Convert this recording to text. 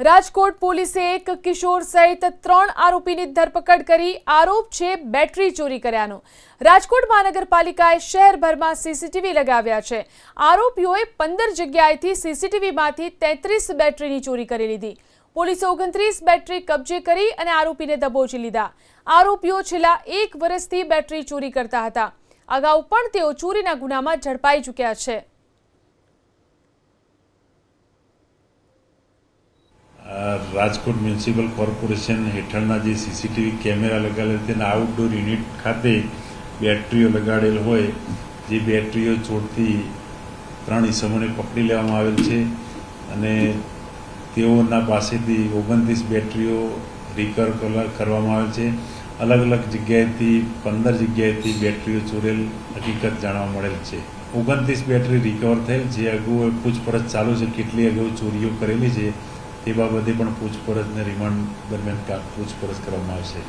રાજકોટ પોલીસે એક કિશોર સહિત ત્રણ આરોપીની ધરપકડ કરી. આરોપ છે બેટરી ચોરી કર્યાનો. રાજકોટ મહાનગરપાલિકાએ શહેરભરમાં સીસીટીવી લગાવ્યા છે. આરોપીઓએ પંદર જગ્યાએથી સીસીટીવીમાંથી તેત્રીસ બેટરીની ચોરી કરી લીધી. પોલીસે ઓગણત્રીસ બેટરી કબજે કરી અને આરોપીને દબોચી લીધા. આરોપીઓ છેલ્લા એક વર્ષથી બેટરી ચોરી કરતા હતા. અગાઉ પણ તેઓ ચોરીના ગુનામાં ઝડપાઈ ચૂક્યા છે. રાજકોટ મ્યુનિસિપલ કોર્પોરેશન હેઠળના જે સીસીટીવી કેમેરા લગાડેલ તેના આઉટડોર યુનિટ ખાતે બેટરીઓ લગાડેલ હોય, જે બેટરીઓ ચોરથી ત્રણ ઇસમોને પકડી લેવામાં આવેલ છે અને તેઓના પાસેથી ઓગણત્રીસ બેટરીઓ રિકવર કરવામાં આવેલ છે. અલગ અલગ જગ્યાએથી પંદર જગ્યાએથી બેટરીઓ ચોરેલ હકીકત જાણવા મળેલ છે. ઓગણત્રીસ બેટરી રિકવર થયેલ જે અગાઉ પૂછપરછ ચાલુ છે, કેટલી અગાઉ ચોરીઓ કરેલી છે. તે બાબતે પણ પૂછપરછ ને રિમાન્ડ દરમિયાન પૂછપરછ કરવામાં આવશે.